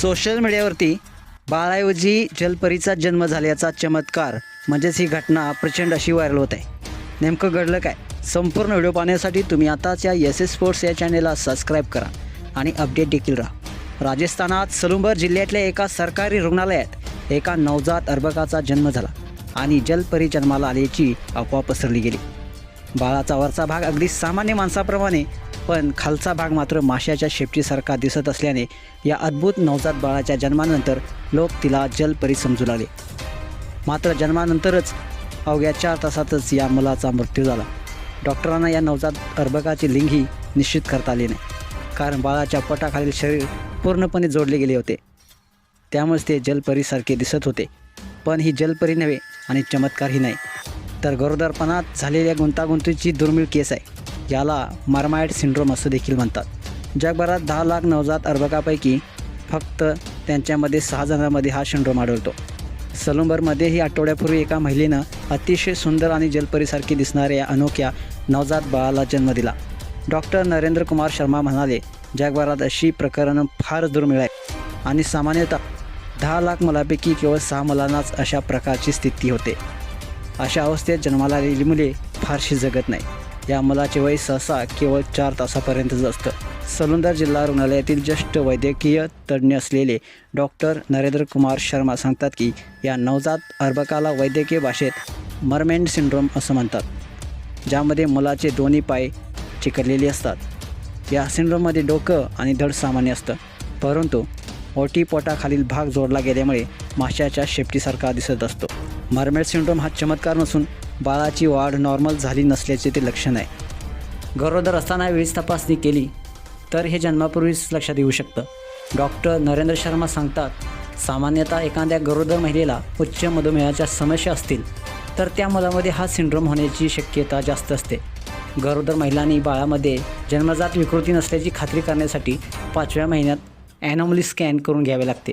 Social मीडियावरती बाळाऐवजी जलपरीचा जन्म झाल्याचा चमत्कार म्हणजेच ही घटना प्रचंड अशी व्हायरल होत आहे. नेमकं घडलं काय? संपूर्ण व्हिडिओ पाहण्यासाठी तुम्ही आताच या एस एस स्पोर्ट्स या चॅनेलला सबस्क्राईब करा आणि अपडेट देखील राहा. राजस्थानात सलुंबर जिल्ह्यातल्या एका सरकारी रुग्णालयात एका नवजात अर्भकाचा जन्म झाला आणि जलपरी जन्माला आल्याची अफवा पसरली गेली. बाळाचा वरचा भाग अगदी सामान्य माणसाप्रमाणे पण खालचा भाग मात्र माशाच्या शेपटीसारखा दिसत असल्याने या अद्भुत नवजात बाळाच्या जन्मानंतर लोक तिला जलपरी समजू लागले. मात्र जन्मानंतरच अवघ्या चार तासातच या मुलाचा मृत्यू झाला. डॉक्टरांना या नवजात अर्भकाची लिंगही निश्चित करता आले नाही कारण बाळाच्या पोटाखालील शरीर पूर्णपणे जोडले गेले होते. त्यामुळेच ते जलपरीसारखे दिसत होते. पण ही जलपरी नव्हे आणि चमत्कारही नाही. तर गरोदरपणात झालेल्या गुंतागुंतीची दुर्मिळ केस आहे. याला मारमायड सिंड्रोम असं देखील म्हणतात. जगभरात दहा लाख नवजात अर्भकापैकी फक्त त्यांच्यामध्ये सहा जणांमध्ये हा सिंड्रोम आढळतो. सलुंबरमध्येही आठवड्यापूर्वी एका महिलेनं अतिशय सुंदर आणि जलपरीसारखी दिसणाऱ्या अनोख्या नवजात बाळाला जन्म दिला. डॉक्टर नरेंद्र कुमार शर्मा म्हणाले जगभरात अशी प्रकरणं फारच दुर्मिळ आहे आणि सामान्यतः दहा लाख मुलापैकी केवळ सहा मुलांनाच अशा प्रकारची स्थिती होते. अशा अवस्थेत जन्माला आलेली मुले फारशी जगत नाही या मुलाचे वय सहसा केवळ चार तासापर्यंतच असतं. सलुंदर जिल्हा रुग्णालयातील ज्येष्ठ वैद्यकीय तज्ज्ञ असलेले डॉक्टर नरेंद्र कुमार शर्मा सांगतात की या नवजात अर्भकाला वैद्यकीय भाषेत मरमेंड सिंड्रोम असं म्हणतात ज्यामध्ये मुलाचे दोन्ही पाय चिकटलेले असतात. या सिंड्रोममध्ये डोकं आणि धड सामान्य असतं परंतु ओटीपोटाखालील भाग जोडला गेल्यामुळे माशाच्या शेपटीसारखा दिसत असतो. मरमेड सिंड्रोम हा चमत्कार नसून बाळाची वाढ नॉर्मल झाली नसल्याचे ते लक्षण आहे. गरोदर असताना वेळीच तपासणी केली तर हे जन्मापूर्वीच लक्षात येऊ शकतं. डॉक्टर नरेंद्र शर्मा सांगतात सामान्यतः एखाद्या गरोदर महिलेला उच्च मधुमेहाच्या समस्या असतील तर त्या मुलामध्ये हा सिंड्रोम होण्याची शक्यता जास्त असते. गरोदर महिलांनी बाळामध्ये जन्मजात विकृती नसल्याची खात्री करण्यासाठी पाचव्या महिन्यात ॲनॉमली स्कॅन करून घ्यावे लागते.